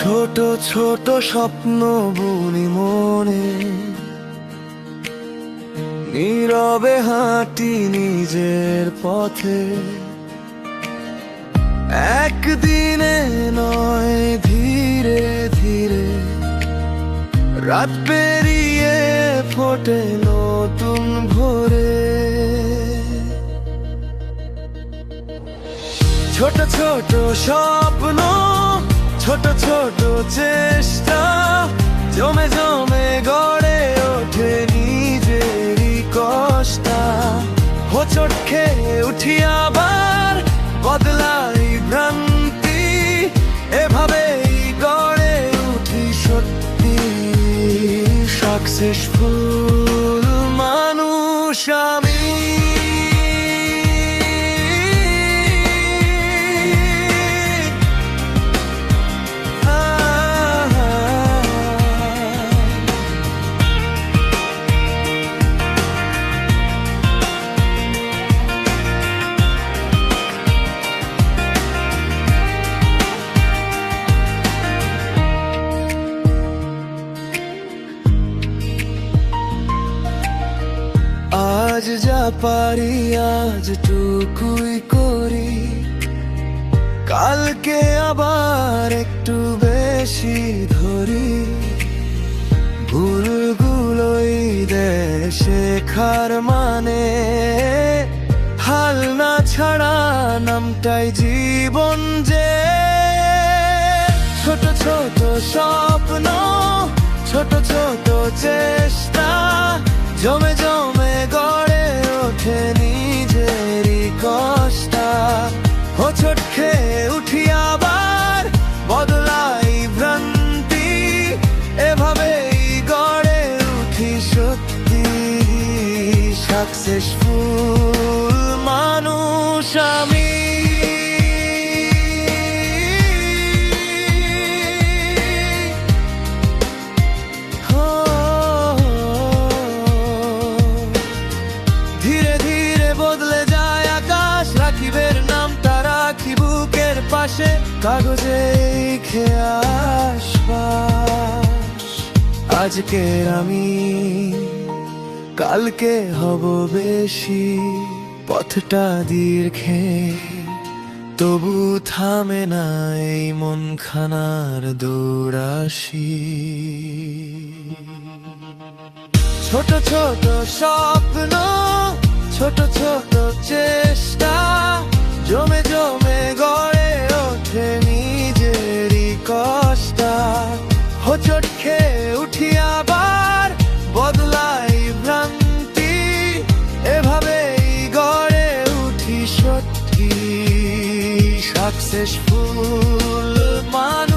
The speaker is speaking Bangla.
ছোট ছোট স্বপ্ন বুনি মনে। নীরবে হাঁটি নিজের পথে। একদিনে নয়, ধীরে ধীরে। রাত পেরিয়ে ফোটে নতুন ভোরে। ছোট ছোট স্বপ্ন ছোট ছোট চেষ্টা জমে জমে গড়ে ওঠে নিজেরই কষ্টা। হোচট খেয়ে উঠি আবার, বদলাই ভ্রান্তি, এভাবেই গড়ে উঠি সত্যি। সাকসেসফুল মানুষ আমি আজ যা পারি, আজ টুকুই করি। কালকে আবার একটু বেশি ধরি। ভুলগুলোই দেয় শেখার মানে হাল না ছাড়া নামটাই জীবন যে। ছোট ছোট স্বপ্ন, ছোট ছোট চেষ্টা, জমে জমে সাকসেসফুল মানুষ আমি। ধীরে ধীরে বদলে যায় আকাশ, রাখিবের নামটা পাশে, কাগজে খেয়াস আজকের আমি কালকে হব বেশি পথটা দীর্ঘে। তবু থামে না এই মন খানার দৌড়াসি ছোট ছোট স্বপ্ন, ছোট ছোট চেষ্টা, জমে জমে successful of mine.